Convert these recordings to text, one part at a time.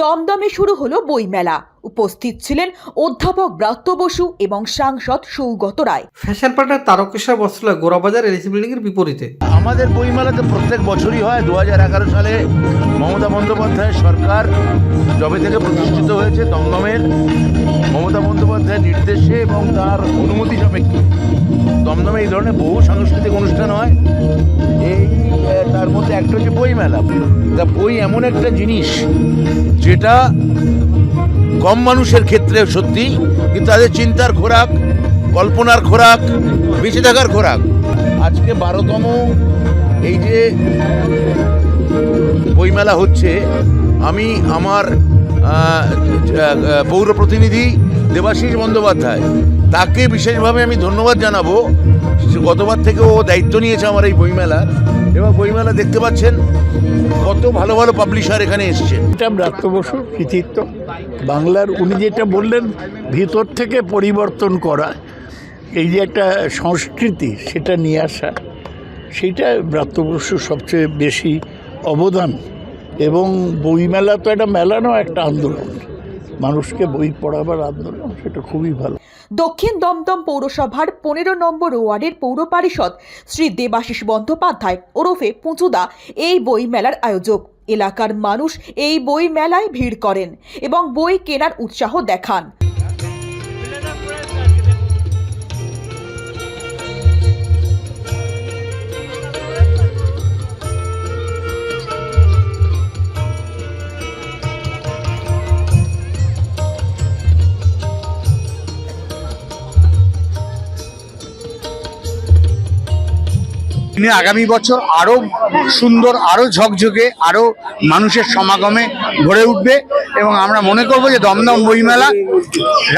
দমদমে শুরু হলো বইমেলা। উপস্থিত ছিলেন অধ্যাপক ব্রাত্য বসু এবং সাংসদ সৌগত রায়। ফ্যাশন পার্টার তারকেশ্বর বস্ত্রালয় গোড়াবাজার এলসি বিল্ডিং এর বিপরীতে। আমাদের বইমেলাতে প্রত্যেক বছরই হয় দু হাজার এগারো সালে মমতা বন্দ্যোপাধ্যায় সরকার যবে থেকে প্রতিষ্ঠিত হয়েছে দমদমের। মমতা বন্দ্যোপাধ্যায়ের নির্দেশে এবং তার অনুমতি সাপেক্ষে। দমদমে এই ধরনের বহু সাংস্কৃতিক অনুষ্ঠান হয়। এই মধ্যে একটা হচ্ছে বইমেলা তা বই এমন একটা জিনিস, যেটা কম মানুষের ক্ষেত্রে সত্যি, কিন্তু তাদের চিন্তার খোরাক, কল্পনার খোরাক, বেঁচে থাকার খোরাক। আজকে বারোতম এই যে বইমেলা হচ্ছে, আমি আমার পৌর প্রতিনিধি দেবাশিস বন্দ্যোপাধ্যায়, তাকে বিশেষভাবে আমি ধন্যবাদ জানাব। গতবার থেকে ও দায়িত্ব নিয়েছে আমার এই বইমেলার। এবং বইমেলা দেখতে পাচ্ছেন কত ভালো ভালো পাবলিশার এখানে এসেছেন। এটা ব্রাত্য বসুর কৃতিত্ব। বাংলার উনি যেটা বললেন, ভিতর থেকে পরিবর্তন করা, এই যে একটা সংস্কৃতি সেটা নিয়ে আসা সেইটা ব্রাত্য বসুর সবচেয়ে বেশি অবদান। এবং বইমেলা তো একটা মেলা নয়, একটা আন্দোলন। মানুষকে বই পড়াবার আন্দোলন সেটা খুবই ভালো। দক্ষিণ দমদম পৌরসভার পনেরো নম্বর ওয়ার্ডের পৌর পরিষদ শ্রী দেবাশিস বন্দ্যোপাধ্যায় ওরফে পুঁচুদা এই বই মেলার আয়োজক। এলাকার মানুষ এই বই মেলায় ভিড় করেন এবং বই কেনার উৎসাহ দেখান। তিনি আগামী বছর আরও সুন্দর আরও ঝকঝকে আরও মানুষের সমাগমে ভরে উঠবে এবং আমরা মনে করব যে দমদম বইমেলা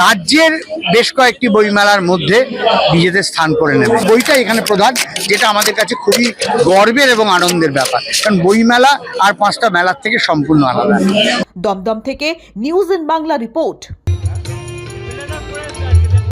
রাজ্যের বেশ কয়েকটি বইমেলার মধ্যে নিজেদের স্থান করে নেবে। বইটা এখানে প্রধান, যেটা আমাদের কাছে খুবই গর্বের এবং আনন্দের ব্যাপার। কারণ বইমেলা আর পাঁচটা মেলার থেকে সম্পূর্ণ আলাদা। দমদম থেকে নিউজ ইন বাংলা রিপোর্ট।